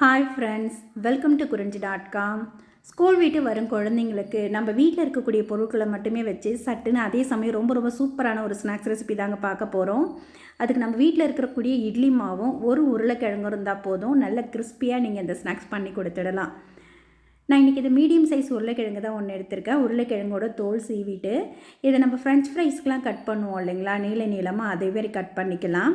Hi friends welcome to Kurinji dot com school வீட்டு வரும் குழந்தைங்களுக்கு நம்ம வீட்டில் இருக்கக்கூடிய பொருட்களை மட்டுமே வச்சு சட்டுன்னு அதே சமயம் ரொம்ப ரொம்ப சூப்பரான ஒரு ஸ்நாக்ஸ் ரெசிபி தாங்க பார்க்க போகிறோம் அதுக்கு நம்ம வீட்டில் இருக்கக்கூடிய இட்லி மாவும் ஒரு உருளைக்கிழங்கும் இருந்தால் போதும். நல்ல கிறிஸ்பியாக நீங்கள் இந்த ஸ்நாக்ஸ் பண்ணி கொடுத்துடலாம். நான் இன்றைக்கி இது மீடியம் சைஸ் உருளைக்கிழங்கு தான் ஒன்று எடுத்திருக்கேன். உருளைக்கிழங்கோட தோல் சீவிட்டு இதை நம்ம ஃப்ரெஞ்ச் ஃப்ரைஸ்க்கெலாம் கட் பண்ணுவோம் இல்லைங்களா? நீள நீளமாக அதே மாதிரி கட் பண்ணிக்கலாம்.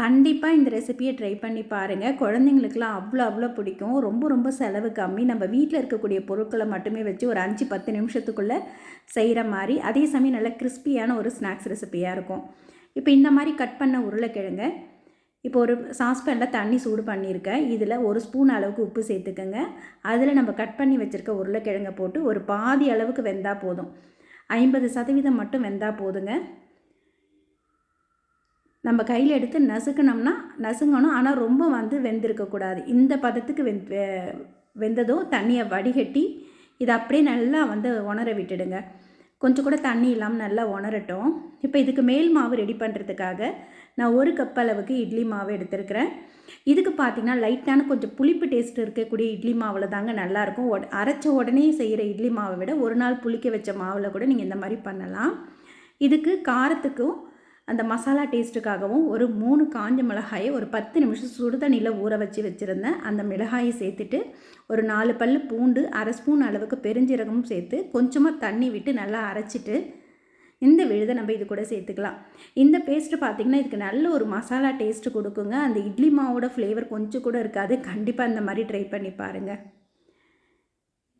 கண்டிப்பாக இந்த ரெசிபியை ட்ரை பண்ணி பாருங்கள் குழந்தைங்களுக்குலாம் அவ்வளோ அவ்வளோ பிடிக்கும். ரொம்ப ரொம்ப செலவு கம்மி. நம்ம வீட்டில் இருக்கக்கூடிய பொருட்களை மட்டுமே வச்சு ஒரு அஞ்சு பத்து நிமிஷத்துக்குள்ளே செய்கிற மாதிரி. அதே சமயம் நல்ல கிறிஸ்பியான ஒரு ஸ்நாக்ஸ் ரெசிபியாக இருக்கும். இப்போ இந்த மாதிரி கட் பண்ண உருளைக்கிழங்க. இப்போ ஒரு சாஸ்பேனில் தண்ணி சூடு பண்ணியிருக்கேன் இதில் ஒரு ஸ்பூன் அளவுக்கு உப்பு சேர்த்துக்கோங்க. அதில் நம்ம கட் பண்ணி வச்சுருக்க உருளைக்கிழங்கை போட்டு ஒரு பாதி அளவுக்கு வெந்தால் போதும். ஐம்பது சதவீதம் மட்டும் வெந்தால் போதுங்க. நம்ம கையில் எடுத்து நசுக்கணும்னா நசுங்கணும். ஆனால் ரொம்ப வந்து வெந்திருக்கக்கூடாது. இந்த பதத்துக்கு வெந் வெந்ததும் தண்ணியை வடிகட்டி இதை அப்படியே நல்லா வந்து உணர விட்டுடுங்க. கொஞ்சம் கூட தண்ணி இல்லாமல் நல்லா உணரட்டும். இப்போ இதுக்கு மேல் மாவு ரெடி பண்ணுறதுக்காக நான் ஒரு கப் அளவுக்கு இட்லி மாவு எடுத்துருக்கிறேன். இதுக்கு பார்த்திங்கன்னா லைட்டான கொஞ்சம் புளிப்பு டேஸ்ட் இருக்கக்கூடிய இட்லி மாவில் தாங்க நல்லாயிருக்கும். அரைச்ச உடனே செய்கிற இட்லி மாவை விட ஒரு நாள் புளிக்க வச்ச மாவில் கூட நீங்கள் இந்த மாதிரி பண்ணலாம். இதுக்கு காரத்துக்கும் அந்த மசாலா டேஸ்ட்டுக்காகவும் ஒரு மூணு காஞ்ச மிளகாயை ஒரு பத்து நிமிஷம் சுடுதண்ணியில் ஊற வச்சு வச்சுருந்தேன். அந்த மிளகாயை சேர்த்துட்டு ஒரு நாலு பல் பூண்டு அரை ஸ்பூன் அளவுக்கு பெருஞ்சீரகமும் சேர்த்து கொஞ்சமாக தண்ணி விட்டு நல்லா அரைச்சிட்டு இந்த விழுதை நம்ம இது கூட சேர்த்துக்கலாம். இந்த பேஸ்ட்டு பார்த்திங்கன்னா இதுக்கு நல்ல ஒரு மசாலா டேஸ்ட்டு கொடுக்குங்க. அந்த இட்லி மாவோட ஃப்ளேவர் கொஞ்சம் கூட இருக்காது. கண்டிப்பாக இந்த மாதிரி ட்ரை பண்ணி பாருங்கள்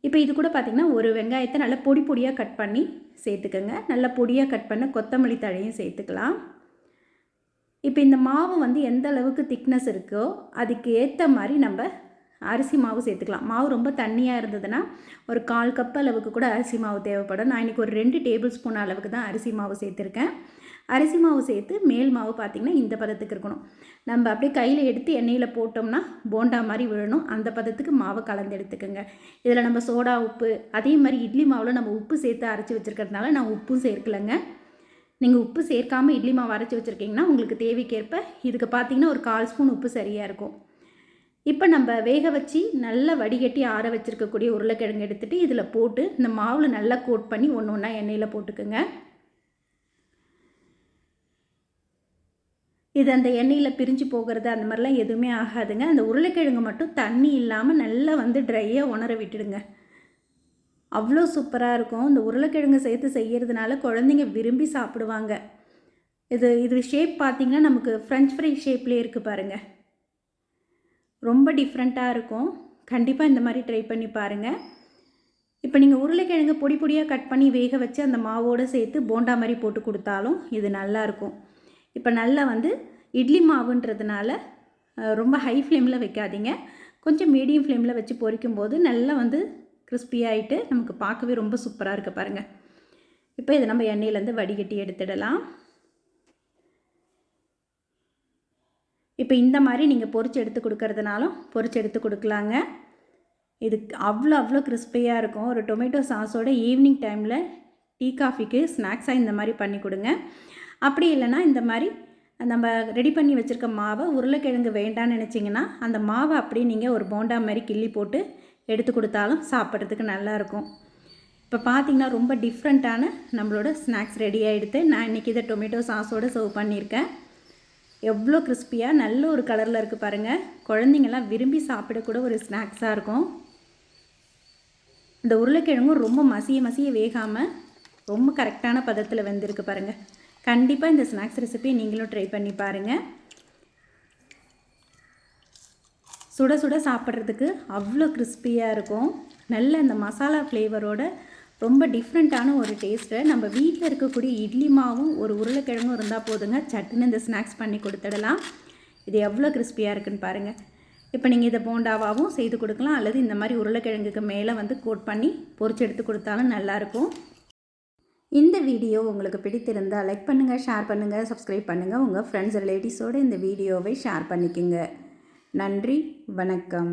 இப்போ இது கூட பார்த்திங்கன்னா ஒரு வெங்காயத்தை நல்லா பொடி பொடியாக கட் பண்ணி சேர்த்துக்கோங்க. நல்லா பொடியாக கட் பண்ண கொத்தமல்லி தழையும் சேர்த்துக்கலாம். இப்போ இந்த மாவு வந்து எந்த அளவுக்கு திக்னஸ் இருக்கோ அதுக்கு ஏற்ற மாதிரி நம்ம அரிசி மாவு சேர்த்துக்கலாம். மாவு ரொம்ப தண்ணியாக இருந்ததுன்னா ஒரு கால் கப் அளவுக்கு கூட அரிசி மாவு தேவைப்படும். நான் இன்றைக்கி ஒரு ரெண்டு டேபிள் ஸ்பூன் அளவுக்கு தான் அரிசி மாவு சேர்த்துருக்கேன். அரிசி மாவு சேர்த்து மேல் மாவு பார்த்திங்கன்னா இந்த பதத்துக்கு இருக்கணும். நம்ம அப்படியே கையில் எடுத்து எண்ணெயில் போட்டோம்னா போண்டா மாதிரி விழணும். அந்த பதத்துக்கு மாவை கலந்து எடுத்துக்கோங்க. இதில் நம்ம சோடா உப்பு அதே மாதிரி இட்லி மாவில் நம்ம உப்பு சேர்த்து அரைச்சி வச்சுருக்கிறதுனால நான் உப்பும் சேர்க்கலைங்க. நீங்கள் உப்பு சேர்க்காமல் இட்லி மாவு அரைச்சி வச்சுருக்கீங்கன்னா உங்களுக்கு தேவைக்கேற்ப இதுக்கு பார்த்திங்கன்னா ஒரு கால் ஸ்பூன் உப்பு சரியாக இருக்கும். இப்போ நம்ம வேக வச்சு நல்லா வடிகட்டி ஆற வச்சுருக்கக்கூடிய உருளைக்கிழங்கு எடுத்துகிட்டு இதில் போட்டு இந்த மாவில் நல்லா கோட் பண்ணி ஒன்று ஒன்றா எண்ணெயில் போட்டுக்கோங்க. இது அந்த எண்ணெயில் பிரிஞ்சு போகிறது அந்த மாதிரிலாம் எதுவுமே ஆகாதுங்க. அந்த உருளைக்கிழங்கு மட்டும் தண்ணி இல்லாமல் நல்லா வந்து ட்ரையாக உணர விட்டுடுங்க. அவ்வளோ சூப்பராக இருக்கும். இந்த உருளைக்கிழங்கு சேர்த்து செய்கிறதுனால குழந்தைங்க விரும்பி சாப்பிடுவாங்க. இது இது ஷேப் பார்த்திங்கன்னா நமக்கு ஃப்ரெஞ்ச் ஃப்ரை ஷேப்லேயே இருக்குது பாருங்கள் ரொம்ப டிஃப்ரெண்ட்டாக இருக்கும். கண்டிப்பாக இந்த மாதிரி ட்ரை பண்ணி பாருங்கள் இப்போ நீங்கள் உருளைக்கிழங்கு பொடி பொடியாக கட் பண்ணி வேக வச்சு அந்த மாவோடு சேர்த்து போண்டா மாதிரி போட்டு கொடுத்தாலும் இது நல்லாயிருக்கும் இப்போ நல்லா வந்து இட்லி மாவுன்றதுனால ரொம்ப ஹை ஃப்ளேமில் வைக்காதீங்க. கொஞ்சம் மீடியம் ஃப்ளேமில் வச்சு பொரிக்கும் போது நல்லா வந்து கிறிஸ்பியாகிட்டு நமக்கு பார்க்கவே ரொம்ப சூப்பராக இருக்குது பாருங்கள் இப்போ இதை நம்ம எண்ணெயிலேருந்து வடிகட்டி எடுத்துடலாம். இப்போ இந்த மாதிரி நீங்கள் பொறிச்சு எடுத்து கொடுக்கறதுனாலும் பொறிச்சு எடுத்து கொடுக்கலாங்க. இது அவ்வளோ அவ்வளோ கிறிஸ்பியாக இருக்கும். ஒரு டொமேட்டோ சாஸோட ஈவினிங் டைமில் டீ காஃபிக்கு ஸ்நாக்ஸாக இந்த மாதிரி பண்ணி கொடுங்க. அப்படி இல்லைன்னா இந்த மாதிரி நம்ம ரெடி பண்ணி வச்சுருக்க மாவை உருளைக்கிழங்கு வேண்டான்னு நினச்சிங்கன்னா அந்த மாவை அப்படியே நீங்கள் ஒரு போண்டா மாதிரி கிள்ளி போட்டு எடுத்து கொடுத்தாலும் சாப்பிட்றதுக்கு நல்லாயிருக்கும் இப்போ பார்த்திங்கன்னா ரொம்ப டிஃப்ரெண்ட்டான நம்மளோட ஸ்நாக்ஸ் ரெடி ஆகிடுது நான் இன்றைக்கி இதை டொமேட்டோ சாஸோடு சர்வ் பண்ணியிருக்கேன். எவ்வளோ கிறிஸ்பியாக நல்ல ஒரு கலரில் இருக்குது பாருங்கள் குழந்தைங்கள்லாம் விரும்பி சாப்பிடக்கூட ஒரு ஸ்நாக்ஸாக இருக்கும். இந்த உருளைக்கிழங்கும் ரொம்ப மசிய மசிய வேகாமல் ரொம்ப கரெக்டான பதத்தில் வந்திருக்கு பாருங்கள் கண்டிப்பாக இந்த ஸ்நாக்ஸ் ரெசிபியை நீங்களும் ட்ரை பண்ணி பாருங்கள் சுட சுட சாப்பிட்றதுக்கு அவ்வளோ கிறிஸ்பியாக இருக்கும். நல்ல இந்த மசாலா ஃப்ளேவரோட ரொம்ப டிஃப்ரெண்ட்டான ஒரு டேஸ்ட்டை நம்ம வீட்டில் இருக்கக்கூடிய இட்லி மாவும் ஒரு உருளைக்கிழங்கும் இருந்தால் போதுங்க. சட்டுன்னு இந்த ஸ்நாக்ஸ் பண்ணி கொடுத்துடலாம். இது எவ்வளோ கிறிஸ்பியாக இருக்குன்னு பாருங்கள் இப்போ நீங்கள் இதை போண்டாவாகவும் செய்து கொடுக்கலாம். அல்லது இந்த மாதிரி உருளைக்கிழங்குக்கு மேலே வந்து கோட் பண்ணி பொறிச்சு எடுத்து கொடுத்தாலும் நல்லாயிருக்கும் இந்த வீடியோ உங்களுக்கு பிடித்திருந்தால் லைக் பண்ணுங்கள் ஷேர் பண்ணுங்கள் சப்ஸ்கிரைப் பண்ணுங்கள் உங்கள் ஃப்ரெண்ட்ஸ் ரிலேட்டிவ்ஸோடு இந்த வீடியோவை ஷேர் பண்ணிக்கோங்க. நன்றி வணக்கம்.